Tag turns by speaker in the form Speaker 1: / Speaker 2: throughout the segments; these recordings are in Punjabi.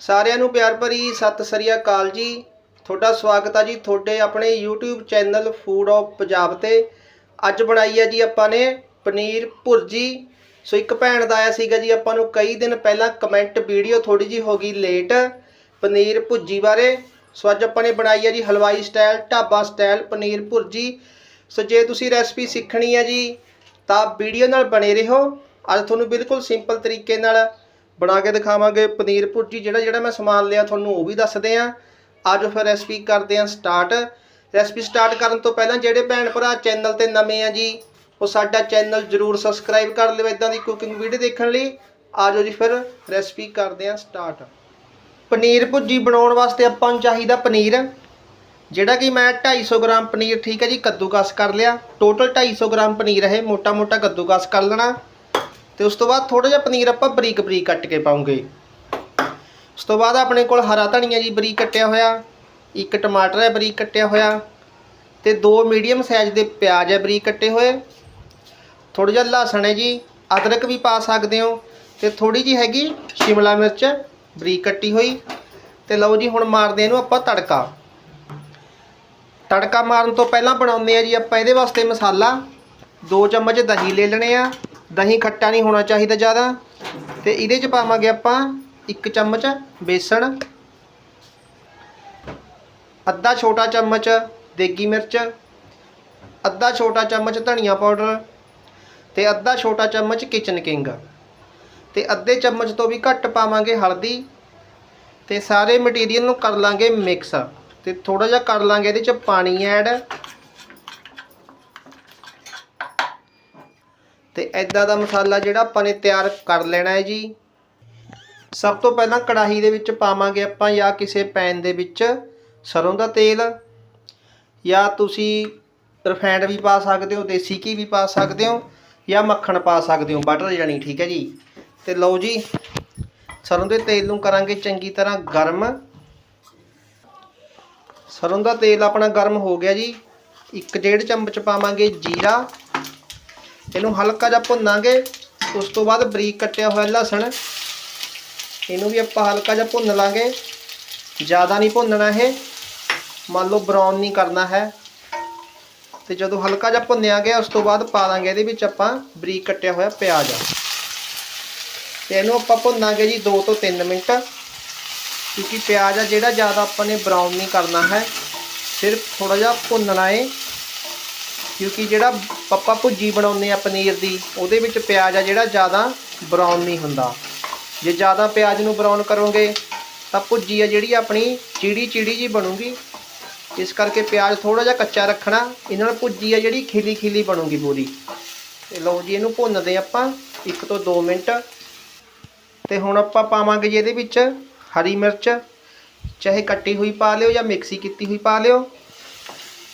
Speaker 1: ਸਾਰਿਆਂ ਨੂੰ ਪਿਆਰ ਭਰੀ ਸਤਿ ਸ੍ਰੀ ਅਕਾਲ ਜੀ। ਤੁਹਾਡਾ ਸਵਾਗਤ ਆ ਜੀ ਤੁਹਾਡੇ ਆਪਣੇ YouTube channel food of Punjab ਤੇ। ਅੱਜ ਬਣਾਈ ਹੈ ਜੀ ਆਪਾਂ ਨੇ ਪਨੀਰ ਭੁਰਜੀ। ਸੋ ਇੱਕ ਭੈਣ ਦਾ ਆਇਆ ਸੀਗਾ ਜੀ, ਆਪਾਂ ਨੂੰ ਕਈ ਦਿਨ ਪਹਿਲਾਂ ਕਮੈਂਟ ਵੀਡੀਓ ਥੋੜੀ ਜੀ ਹੋ ਗਈ ਲੇਟ ਪਨੀਰ ਭੁਰਜੀ ਬਾਰੇ। ਸੋ ਅੱਜ ਆਪਾਂ ਨੇ ਬਣਾਈ ਹੈ ਜੀ ਹਲਵਾਈ style dhaba style paneer bhurji. So ਜੇ ਤੁਸੀਂ ਰੈਸਪੀ ਸਿੱਖਣੀ ਹੈ ਜੀ, ਤਾਂ ਵੀਡੀਓ ਨਾਲ ਬਣੇ ਰਹੋ। ਅੱਜ ਤੁਹਾਨੂੰ ਬਿਲਕੁਲ ਸਿੰਪਲ ਤਰੀਕੇ ਨਾਲ ਬਣਾ ਕੇ ਦਿਖਾਵਾਂਗੇ। ਪਨੀਰ ਭੁਰਜੀ ਜਿਹੜਾ ਜਿਹੜਾ ਮੈਂ ਸਮਾਨ ਲਿਆ ਤੁਹਾਨੂੰ ਉਹ ਵੀ ਦੱਸਦੇ ਆਂ। ਆਜੋ ਫਿਰ ਰੈਸਪੀ ਕਰਦੇ ਆਂ ਸਟਾਰਟ ਰੈਸਪੀ ਸਟਾਰਟ ਕਰਨ ਤੋਂ ਪਹਿਲਾਂ ਜਿਹੜੇ ਭੈਣ ਭਰਾ ਚੈਨਲ ਤੇ ਨਵੇਂ ਆ ਜੀ, ਉਹ ਸਾਡਾ ਚੈਨਲ ਜਰੂਰ ਸਬਸਕ੍ਰਾਈਬ ਕਰ ਲਿਓ ਇਦਾਂ ਦੀ ਕੁਕਿੰਗ ਵੀਡੀਓ ਦੇਖਣ ਲਈ। ਆਜੋ ਜੀ ਫਿਰ ਰੈਸਪੀ ਕਰਦੇ ਆਂ ਸਟਾਰਟ ਪਨੀਰ ਭੁਰਜੀ ਬਣਾਉਣ ਵਾਸਤੇ ਆਪਾਂ ਨੂੰ ਚਾਹੀਦਾ ਪਨੀਰ, ਜਿਹੜਾ ਕਿ ਮੈਂ 250 ਗ੍ਰਾਮ ਪਨੀਰ ਠੀਕ ਹੈ ਜੀ, ਕੱਦੂਕਸ ਕਰ ਲਿਆ। ਟੋਟਲ 250 ਗ੍ਰਾਮ ਪਨੀਰ ਹੈ ਮੋਟਾ ਮੋਟਾ ਕੱਦੂਕਸ ਕਰ ਲੈਣਾ। ਤੇ ਉਸ ਤੋਂ ਬਾਅਦ ਥੋੜਾ ਜਿਹਾ ਪਨੀਰ ਆਪਾਂ ਬਰੀਕ ਬਰੀਕ ਕੱਟ ਕੇ ਪਾਉਂਗੇ। ਉਸ ਤੋਂ ਬਾਅਦ ਆਪਣੇ ਕੋਲ ਹਰਾ ਧਨੀਆ ਜੀ ਬਰੀਕ ਕੱਟਿਆ ਹੋਇਆ, ਇੱਕ ਟਮਾਟਰ ਹੈ ਬਰੀਕ ਕੱਟਿਆ ਹੋਇਆ ਤੇ ਦੋ ਮੀਡੀਅਮ ਸਾਈਜ਼ ਦੇ ਪਿਆਜ਼ ਹੈ ਬਰੀਕ ਕੱਟੇ ਹੋਏ। ਥੋੜਾ ਜਿਹਾ ਲਸਣ ਹੈ ਜੀ, ਅਦਰਕ ਵੀ ਪਾ ਸਕਦੇ ਹੋ ਤੇ ਥੋੜੀ ਜੀ ਹੈਗੀ ਸ਼ਿਮਲਾ ਮਿਰਚ ਬਰੀਕ ਕੱਟੀ ਹੋਈ ਤੇ ਲਓ ਜੀ ਹੁਣ ਮਾਰਦੇ ਇਹਨੂੰ ਆਪਾਂ ਤੜਕਾ। ਤੜਕਾ ਮਾਰਨ ਤੋਂ ਪਹਿਲਾਂ ਬਣਾਉਂਦੇ ਆ ਜੀ ਆਪਾਂ ਇਹਦੇ ਵਾਸਤੇ ਮਸਾਲਾ 2 ਚਮਚ ਦਹੀਂ ਲੈ ਲੈਣੇ ਆ। ਦਹੀਂ ਖੱਟਾ ਨਹੀਂ ਹੋਣਾ ਚਾਹੀਦਾ ਜ਼ਿਆਦਾ। ਤੇ ਇਹਦੇ ਚ ਪਾਵਾਂਗੇ ਆਪਾਂ ਇੱਕ ਚਮਚ ਬੇਸਣ, ਅੱਧਾ ਛੋਟਾ ਚਮਚ ਦੇਗੀ ਮਿਰਚ, ਅੱਧਾ ਛੋਟਾ ਚਮਚ ਧਨੀਆ ਪਾਊਡਰ ਤੇ ਅੱਧਾ ਛੋਟਾ ਚਮਚ ਕਿਚਨ ਕਿੰਗ। ਤੇ ਅੱਧੇ ਚਮਚ ਤੋਂ ਵੀ ਘੱਟ ਪਾਵਾਂਗੇ ਹਲਦੀ ਤੇ ਸਾਰੇ ਮਟੀਰੀਅਲ ਨੂੰ ਕਰ ਲਾਂਗੇ ਮਿਕਸ। ਤੇ ਥੋੜਾ ਜਿਹਾ ਕਰ ਲਾਂਗੇ ਇਹਦੇ ਚ ਪਾਣੀ ਐਡ ਤੇ ਐਦਾਂ ਦਾ ਮਸਾਲਾ ਜਿਹੜਾ ਆਪਾਂ ਨੇ ਤਿਆਰ ਕਰ ਲੈਣਾ ਹੈ ਜੀ। ਸਭ ਤੋਂ ਪਹਿਲਾਂ ਕੜਾਹੀ ਦੇ ਵਿੱਚ ਪਾਵਾਂਗੇ ਆਪਾਂ ਜਾਂ ਕਿਸੇ ਪੈਨ ਦੇ ਵਿੱਚ ਸਰੋਂ ਦਾ ਤੇਲ ਜਾਂ ਤੁਸੀਂ ਰਿਫਾਈਂਡ ਵੀ ਪਾ ਸਕਦੇ ਹੋ, ਦੇਸੀ ਘੀ ਵੀ ਪਾ ਸਕਦੇ ਹੋ ਜਾਂ ਮੱਖਣ ਪਾ ਸਕਦੇ ਹੋ, ਬਟਰ ਜਾਨੀ ਠੀਕ ਹੈ ਜੀ। ਤੇ ਲਓ ਜੀ, ਸਰੋਂ ਦੇ ਤੇਲ ਨੂੰ ਕਰਾਂਗੇ ਚੰਗੀ ਤਰ੍ਹਾਂ ਗਰਮ। ਸਰੋਂ ਦਾ ਤੇਲ ਆਪਣਾ ਗਰਮ ਹੋ ਗਿਆ ਜੀ। ਇੱਕ ਡੇਢ ਚਮਚ ਪਾਵਾਂਗੇ ਜੀਰਾ। ਇਹਨੂੰ ਹਲਕਾ ਜਿਹਾ ਭੁੰਨਾਂਗੇ, ਉਸ ਤੋਂ ਬਾਅਦ ਬਰੀਕ ਕੱਟਿਆ ਹੋਇਆ ਲਸਣ। ਇਹਨੂੰ ਵੀ ਆਪਾਂ ਹਲਕਾ ਜਿਹਾ ਭੁੰਨ ਲਾਂਗੇ। ਜ਼ਿਆਦਾ ਨਹੀਂ ਭੁੰਨਣਾ ਇਹ। ਮੰਨ ਲਓ ਬਰਾਊਨ ਨਹੀਂ ਕਰਨਾ ਹੈ। ਤੇ ਜਦੋਂ ਹਲਕਾ ਜਿਹਾ ਭੁੰਨਿਆ ਗਿਆ, ਉਸ ਤੋਂ ਬਾਅਦ ਪਾ ਦਾਂਗੇ ਇਹਦੇ ਵਿੱਚ ਆਪਾਂ ਬਰੀਕ ਕੱਟਿਆ ਹੋਇਆ ਪਿਆਜ਼। ਤੇ ਇਹਨੂੰ ਆਪਾਂ ਭੁੰਨਾਂਗੇ ਜੀ 2 ਤੋਂ 3 ਮਿੰਟ। ਕਿਉਂਕਿ ਪਿਆਜ਼ ਆ ਜਿਹੜਾ ਜ਼ਿਆਦਾ ਆਪਾਂ ਨੇ ਬਰਾਊਨ ਨਹੀਂ ਕਰਨਾ ਹੈ। ਸਿਰਫ ਥੋੜਾ ਜਿਹਾ ਭੁੰਨਣਾ ਹੈ ਕਿਉਂਕਿ ਜਿਹੜਾ ਪੱਪਾ ਭੁੱਜੀ ਬਣਾਉਂਦੇ ਆ ਪਨੀਰ ਦੀ, ਉਹਦੇ ਵਿੱਚ ਪਿਆਜ਼ ਆ ਜਿਹੜਾ ਜ਼ਿਆਦਾ ਬਰਾਊਨ ਨਹੀਂ ਹੁੰਦਾ। ਜੇ ਜ਼ਿਆਦਾ ਪਿਆਜ਼ ਨੂੰ ਬਰਾਊਨ ਕਰੋਗੇ, ਤਾਂ ਭੁੱਜੀ ਆ ਜਿਹੜੀ ਆਪਣੀ ਚੀੜੀ ਚੀੜੀ ਜੀ ਬਣੂਗੀ। ਇਸ ਕਰਕੇ ਪਿਆਜ਼ ਥੋੜਾ ਜਿਹਾ ਕੱਚਾ ਰੱਖਣਾ ਇਹਨਾਂ ਨਾਲ ਭੁੱਜੀ ਆ ਜਿਹੜੀ ਖਿਲੀ ਖਿਲੀ ਬਣੂਗੀ ਪੂਰੀ। ਤੇ ਲਓ ਜੀ, ਇਹਨੂੰ ਭੁੰਨਦੇ ਆਪਾਂ 1 ਤੋਂ 2 ਮਿੰਟ। ਤੇ ਹੁਣ ਆਪਾਂ ਪਾਵਾਂਗੇ ਜੀ ਇਹਦੇ ਵਿੱਚ ਹਰੀ ਮਿਰਚ, ਚਾਹੇ ਕੱਟੀ ਹੋਈ ਪਾ ਲਿਓ ਜਾਂ ਮਿਕਸੀ ਕੀਤੀ ਹੋਈ ਪਾ ਲਿਓ।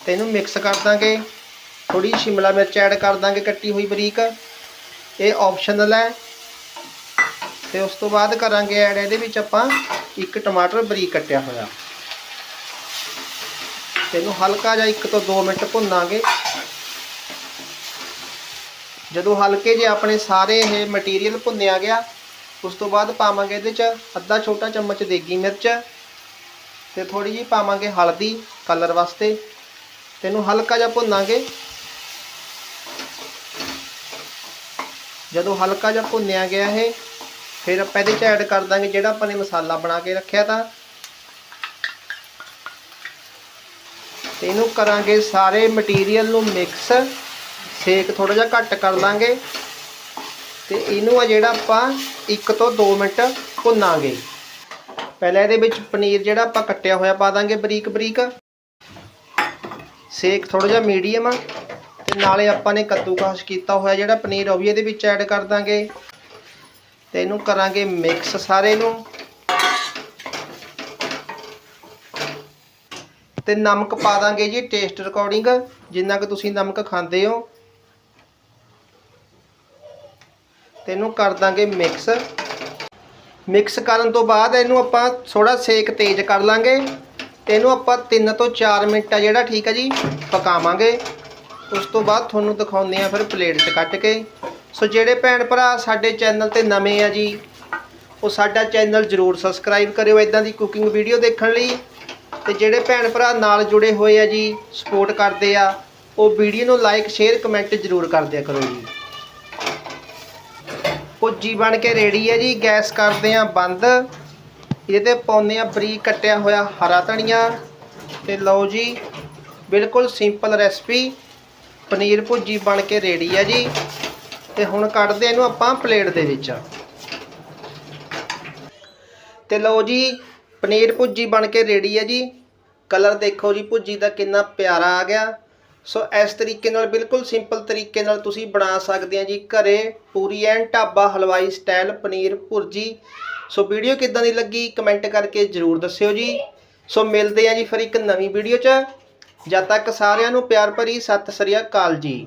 Speaker 1: ਤੇ ਇਹਨੂੰ ਮਿਕਸ ਕਰ ਦਾਂਗੇ। ਥੋੜੀ ਸ਼ਿਮਲਾ ਮਿਰਚ ਐਡ ਕਰ ਦਾਂਗੇ ਕੱਟੀ ਹੋਈ ਬਰੀਕ। ਇਹ ਆਪਸ਼ਨਲ ਹੈ। ਤੇ ਉਸ ਤੋਂ ਬਾਅਦ ਕਰਾਂਗੇ ਐਡ, ਇਹਦੇ ਵਿੱਚ ਆਪਾਂ ਇੱਕ ਟਮਾਟਰ ਬਰੀਕ ਕੱਟਿਆ ਹੋਇਆ। ਤੇ ਇਹਨੂੰ ਹਲਕਾ ਜਿਹਾ 1 ਤੋਂ 2 ਮਿੰਟ ਭੁੰਨਾਂਗੇ। ਜਦੋਂ ਹਲਕੇ ਜੇ ਆਪਣੇ ਸਾਰੇ ਇਹ ਮਟੀਰੀਅਲ ਭੁੰਨਿਆ ਗਿਆ, ਉਸ ਤੋਂ ਬਾਅਦ ਪਾਵਾਂਗੇ ਇਹਦੇ ਚ ਅੱਧਾ ਛੋਟਾ ਚਮਚ ਦੇਗੀ ਮਿਰਚ ਤੇ ਥੋੜੀ ਜਿਹੀ ਪਾਵਾਂਗੇ ਹਲਦੀ ਕਲਰ ਵਾਸਤੇ। ਤੈਨੂੰ ਹਲਕਾ ਜਿਹਾ ਭੁੰਨਾਂਗੇ। ਜਦੋਂ ਹਲਕਾ ਜਿਹਾ ਭੁੰਨਿਆ ਗਿਆ ਇਹ, ਫਿਰ ਆਪਾਂ ਇਹਦੇ ਚ ਐਡ ਕਰ ਦਾਂਗੇ ਜਿਹੜਾ ਆਪਾਂ ਨੇ ਮਸਾਲਾ ਬਣਾ ਕੇ ਰੱਖਿਆ ਤਾਂ। ਤੇ ਇਹਨੂੰ ਕਰਾਂਗੇ ਸਾਰੇ ਮਟੀਰੀਅਲ ਨੂੰ ਮਿਕਸ ਸੇਕ ਥੋੜਾ ਜਿਹਾ ਘੱਟ ਕਰ ਲਾਂਗੇ ਤੇ ਇਹਨੂੰ ਆ ਜਿਹੜਾ ਆਪਾਂ 1 ਤੋਂ 2 ਮਿੰਟ ਭੁੰਨਾਂਗੇ। ਪਹਿਲਾਂ ਇਹਦੇ ਵਿੱਚ ਪਨੀਰ ਜਿਹੜਾ ਆਪਾਂ ਕੱਟਿਆ ਹੋਇਆ ਪਾ ਦਾਂਗੇ ਬਰੀਕ ਬਰੀਕ ਸੇਕ ਥੋੜਾ ਜਿਹਾ ਮੀਡੀਅਮ ਤੇ ਨਾਲੇ ਆਪਾਂ ਨੇ ਕੱਦੂਕਸ ਕੀਤਾ ਹੋਇਆ ਜਿਹੜਾ ਪਨੀਰ ਉਹ ਵੀ ਇਹਦੇ ਵਿੱਚ ਐਡ ਕਰ ਦਾਂਗੇ। ਤੇ ਇਹਨੂੰ ਕਰਾਂਗੇ ਮਿਕਸ ਸਾਰੇ ਨੂੰ। ਤੇ ਨਮਕ ਪਾ ਦਾਂਗੇ ਜੀ ਟੇਸਟ ਰਿਕਾਰਡਿੰਗ ਜਿੰਨਾ ਕਿ ਤੁਸੀਂ ਨਮਕ ਖਾਂਦੇ ਹੋ। ਤੇ ਇਹਨੂੰ ਕਰ ਦਾਂਗੇ ਮਿਕਸ ਮਿਕਸ ਕਰਨ ਤੋਂ ਬਾਅਦ ਇਹਨੂੰ ਆਪਾਂ ਥੋੜਾ ਸੇਕ ਤੇਜ਼ ਕਰ ਲਾਂਗੇ। ਤੇ ਇਹਨੂੰ ਆਪਾਂ 3 ਤੋਂ 4 ਮਿੰਟ ਆ ਜਿਹੜਾ ਠੀਕ ਹੈ ਜੀ, ਪਕਾਵਾਂਗੇ। ਉਸ ਤੋਂ ਬਾਅਦ ਤੁਹਾਨੂੰ ਦਿਖਾਉਂਦੇ ਆ ਫਿਰ ਪਲੇਟ 'ਚ ਕੱਟ ਕੇ। ਸੋ ਜਿਹੜੇ ਭੈਣ ਭਰਾ ਸਾਡੇ ਚੈਨਲ ਤੇ ਨਵੇਂ ਆ ਜੀ, ਉਹ ਸਾਡਾ ਚੈਨਲ ਜਰੂਰ ਸਬਸਕ੍ਰਾਈਬ ਕਰਿਓ ਇਦਾਂ ਦੀ ਕੁਕਿੰਗ ਵੀਡੀਓ ਦੇਖਣ ਲਈ। ਤੇ ਜਿਹੜੇ ਭੈਣ ਭਰਾ ਨਾਲ ਜੁੜੇ ਹੋਏ ਆ ਜੀ ਸਪੋਰਟ ਕਰਦੇ ਆ, ਉਹ ਵੀਡੀਓ ਨੂੰ ਲਾਈਕ ਸ਼ੇਅਰ ਕਮੈਂਟ ਜਰੂਰ ਕਰ ਦਿਆ ਕਰੋ ਜੀ। ਭੁੱਜੀ ਬਣ ਕੇ ਰੈਡੀ ਹੈ ਜੀ, ਗੈਸ ਕਰਦੇ ਆ ਬੰਦ। ਇਹਦੇ ਤੇ ਪਾਉਂਦੇ ਆ ਬਰੀਕ ਕੱਟਿਆ ਹੋਇਆ ਹਰਾ ਧਨੀਆ। ਤੇ ਲਓ ਜੀ, ਬਿਲਕੁਲ ਸਿੰਪਲ ਰੈਸਪੀ ਪਨੀਰ ਭੁੱਜੀ ਬਣ ਕੇ ਰੈਡੀ ਹੈ ਜੀ। ਤੇ ਹੁਣ ਕੱਢਦੇ ਇਹਨੂੰ ਆਪਾਂ ਪਲੇਟ ਦੇ ਵਿੱਚ। ਤੇ ਲਓ ਜੀ, ਪਨੀਰ ਭੁੱਜੀ ਬਣ ਕੇ ਰੈਡੀ ਹੈ ਜੀ। ਕਲਰ ਦੇਖੋ ਜੀ ਭੁੱਜੀ ਦਾ ਕਿੰਨਾ ਪਿਆਰਾ ਆ ਗਿਆ। ਸੋ ਇਸ ਤਰੀਕੇ ਨਾਲ ਬਿਲਕੁਲ ਸਿੰਪਲ ਤਰੀਕੇ ਨਾਲ ਤੁਸੀਂ ਬਣਾ ਸਕਦੇ ਆ ਜੀ ਘਰੇ। ਪੂਰੀ ਐਨ ਢਾਬਾ ਹਲਵਾਈ style paneer bhurji. So video ਕਿੱਦਾਂ ਦੀ ਲੱਗੀ, ਕਮੈਂਟ ਕਰਕੇ ਜਰੂਰ ਦੱਸਿਓ ਜੀ। ਸੋ ਮਿਲਦੇ ਆ ਜੀ ਫਿਰ ਇੱਕ ਨਵੀਂ ਵੀਡੀਓ 'ਚ। ਜਦ ਤੱਕ ਸਾਰਿਆਂ ਨੂੰ ਪਿਆਰ ਭਰੀ ਸਤਿ ਸ੍ਰੀ ਅਕਾਲ ਜੀ।